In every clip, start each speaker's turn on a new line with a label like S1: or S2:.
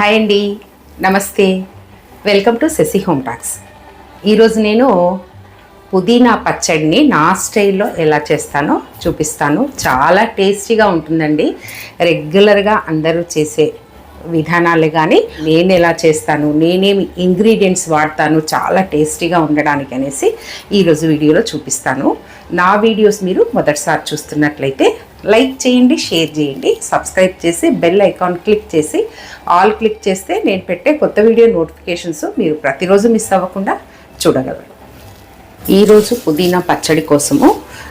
S1: Hi అండి. నమస్తే. Welcome to Sasi home talks. ఈరోజు నేను పుదీనా పచ్చడిని నా స్టైల్లో ఎలా చేస్తానో చూపిస్తాను. చాలా టేస్టీగా ఉంటుందండి. రెగ్యులర్గా అందరూ చేసే విధానాలే కానీ నేను ఎలా చేస్తాను నేనేమి ఇంగ్రీడియంట్స్ వాడతాను చాలా టేస్టీగా ఉండడానికి అనేసి ఈరోజు వీడియోలో చూపిస్తాను. నా వీడియోస్ మీరు మొదటిసారి చూస్తున్నట్లయితే లైక్ చేయండి షేర్ చేయండి సబ్స్క్రైబ్ చేసి బెల్ ఐకాన్ క్లిక్ చేసి ఆల్ క్లిక్ చేస్తే నేను పెట్టే కొత్త వీడియో నోటిఫికేషన్స్ మీరు ప్రతిరోజు మిస్ అవ్వకుండా చూడగలరు. ఈరోజు పుదీనా పచ్చడి కోసము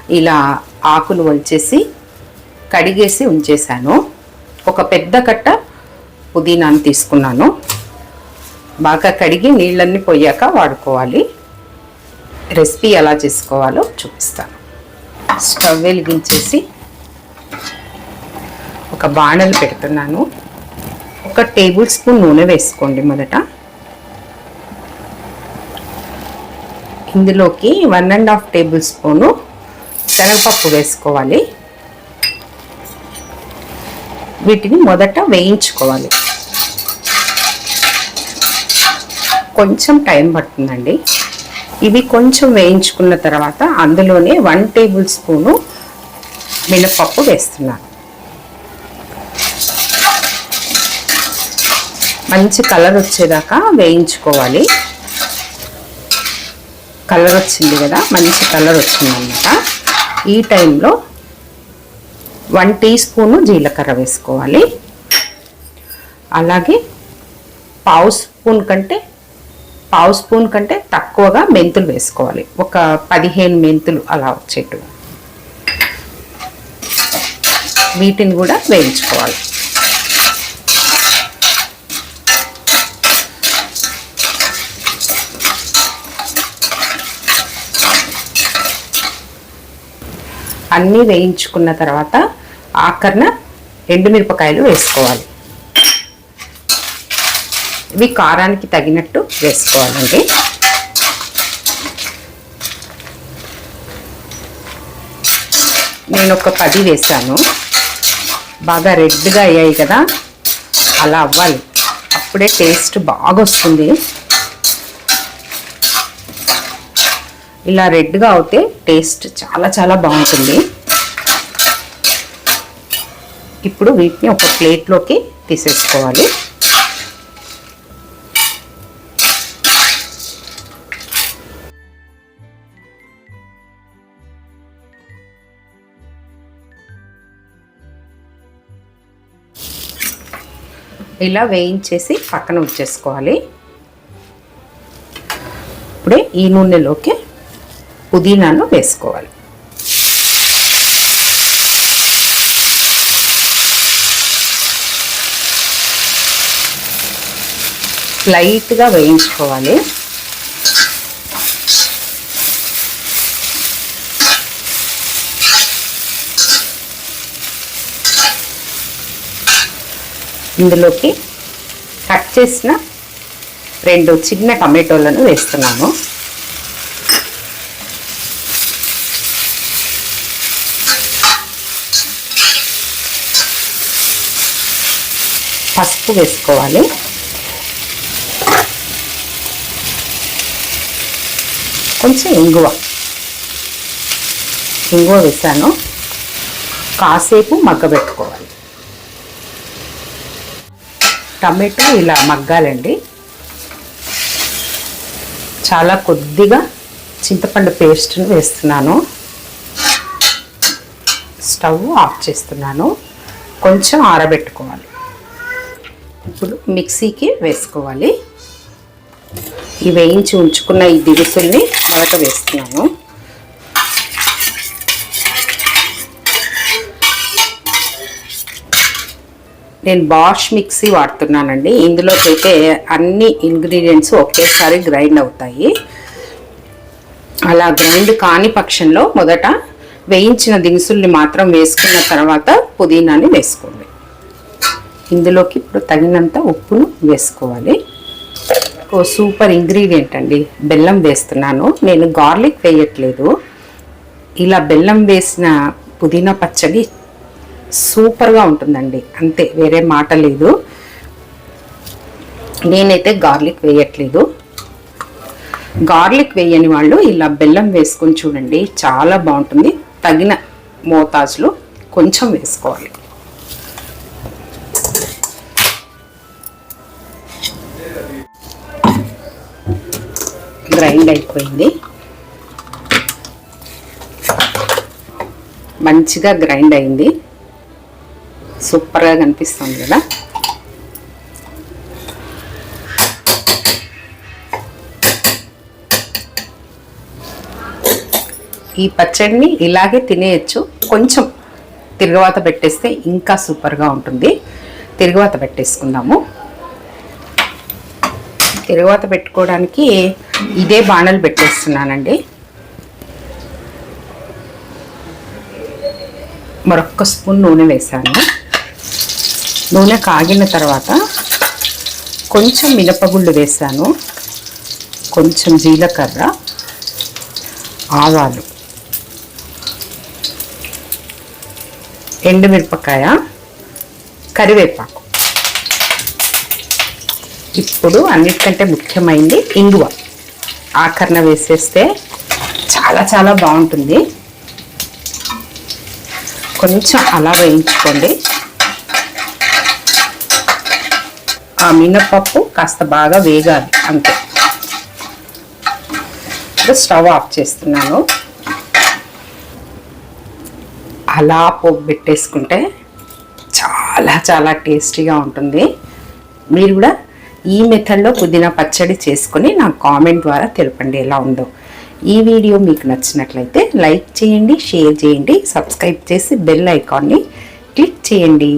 S1: ఇలా ఆకులు వలిచేసి కడిగేసి ఉంచేశాను. ఒక పెద్ద కట్ట పుదీనాను తీసుకున్నాను. బాగా కడిగి నీళ్ళన్నీ పోయాక వాడుకోవాలి. రెసిపీ ఎలా చేసుకోవాలో చూపిస్తాను. స్టవ్ వెలిగించేసి ఒక బాణలు పెడుతున్నాను. ఒక టేబుల్ స్పూన్ నూనె వేసుకోండి మొదట. ఇందులోకి one and half tablespoon శనగపప్పు వేసుకోవాలి. వీటిని మొదట వేయించుకోవాలి. కొంచెం టైం పడుతుందండి. ఇవి కొంచెం వేయించుకున్న తర్వాత అందులోనే వన్ టేబుల్ స్పూను మినపప్పు వేస్తున్నాను. మంచి కలర్ వచ్చేదాకా వేయించుకోవాలి. కలర్ వచ్చింది కదా మంచి కలర్ వచ్చిందన్నమాట ఈ టైంలో వన్ టీ స్పూను జీలకర్ర వేసుకోవాలి. అలాగే పావు స్పూన్ కంటే పావు స్పూన్ కంటే తక్కువగా మెంతులు వేసుకోవాలి. ఒక పదిహేను మెంతులు అలా వచ్చేట్టు వీటిని కూడా వేయించుకోవాలి. అన్నీ వేయించుకున్న తర్వాత ఆఖరిన ఎండుమిరపకాయలు వేసుకోవాలి. ఇవి కారానికి తగినట్టు వేసుకోవాలండి. నేను ఒక పది వేసాను. బాగా రెడ్గా అయ్యాయి కదా? అలా అవ్వాలి. అప్పుడే టేస్ట్ బాగా వస్తుంది ఇలా రెడ్గా అవుతే టేస్ట్ చాలా చాలా బాగుంటుంది. ఇప్పుడు వీటిని ఒక ప్లేట్లోకి తీసేసుకోవాలి. ఇలా వేయించేసి పక్కన ఉంచేసుకోవాలి. ఇప్పుడే ఈ నూనెలోకి పుదీనాను వేసుకోవాలి. లైట్గా వేయించుకోవాలి. ఇందులోకి కట్ చేసిన రెండు చిన్న టమాటోలను వేస్తున్నాను. పసుపు వేసుకోవాలి. కొంచెం ఇంగువ. ఇంగువ వేసాను. కాసేపు మగ్గబెట్టుకోవాలి టమాటో ఇలా మగ్గాలండి. చాలా కొద్దిగా చింతపండు పేస్ట్ని వేస్తున్నాను. స్టవ్ ఆఫ్ చేస్తున్నాను. కొంచెం ఆరబెట్టుకోవాలి. ఇప్పుడు మిక్సీకి వేసుకోవాలి. ఈ వేయించి ఉంచుకున్న ఈ దినుసుల్ని మొదట వేస్తున్నాను. నేను బాష్ మిక్సీ వాడుతున్నానండి. ఇందులోకి అయితే అన్ని ఇంగ్రీడియంట్స్ ఒకేసారి గ్రైండ్ అవుతాయి. అలా గ్రైండ్ కాని పక్షంలో మొదట వేయించిన దినుసుల్ని మాత్రం వేసుకున్న తర్వాత పుదీనాని వేసుకోండి. ఇందులోకి ఇప్పుడు తగినంత ఉప్పును వేసుకోవాలి. ఓ సూపర్ ఇంగ్రీడియంట్ అండి. బెల్లం వేస్తున్నాను. నేను గార్లిక్ వేయట్లేదు. ఇలా బెల్లం వేసిన పుదీనా పచ్చడి సూపర్గా ఉంటుందండి. అంతే వేరే మాట లేదు. నేనైతే గార్లిక్ వేయట్లేదు. గార్లిక్ వేయని వాళ్ళు ఇలా బెల్లం వేసుకొని చూడండి చాలా బాగుంటుంది. తగిన మోతాజులో కొంచెం వేసుకోవాలి. గ్రైండ్ అయిపోయింది. మంచిగా గ్రైండ్ అయింది. సూపర్గా కనిపిస్తుంది కదా. ఈ పచ్చడిని ఇలాగే తినేయచ్చు. కొంచెం తిరగవాత పెట్టేస్తే ఇంకా సూపర్గా ఉంటుంది. తిరగవాత పెట్టేసుకుందాము. తిరగవాత పెట్టుకోవడానికి ఇదే బాణలు పెట్టేస్తున్నానండి. మరొక్క స్పూన్ నూనె వేసాను నూనె కాగిన తర్వాత కొంచెం మినపగుళ్ళు వేసాను కొంచెం జీలకర్ర ఆవాలు ఎండుమిరపకాయ కరివేపాకు. ఇప్పుడు అన్నిటికంటే ముఖ్యమైనది ఇంగువ. ఆకరణ వేసేస్తే చాలా చాలా బాగుంటుంది. కొంచెం అలా వేయించుకోండి. ఆ మినపప్పు కాస్త బాగా వేగాలి అంతే. ఇప్పుడు స్టవ్ ఆఫ్ చేస్తున్నాను. అలా పోపు పెట్టేసుకుంటే చాలా చాలా టేస్టీగా ఉంటుంది. మీరు కూడా ఈ మెథడ్లో పుదీనా పచ్చడి చేసుకుని నాకు కామెంట్ ద్వారా తెలపండి ఎలా ఉందో. ఈ వీడియో మీకు నచ్చినట్లయితే లైక్ చేయండి షేర్ చేయండి సబ్స్క్రైబ్ చేసి బెల్ ఐకాన్ని క్లిక్ చేయండి.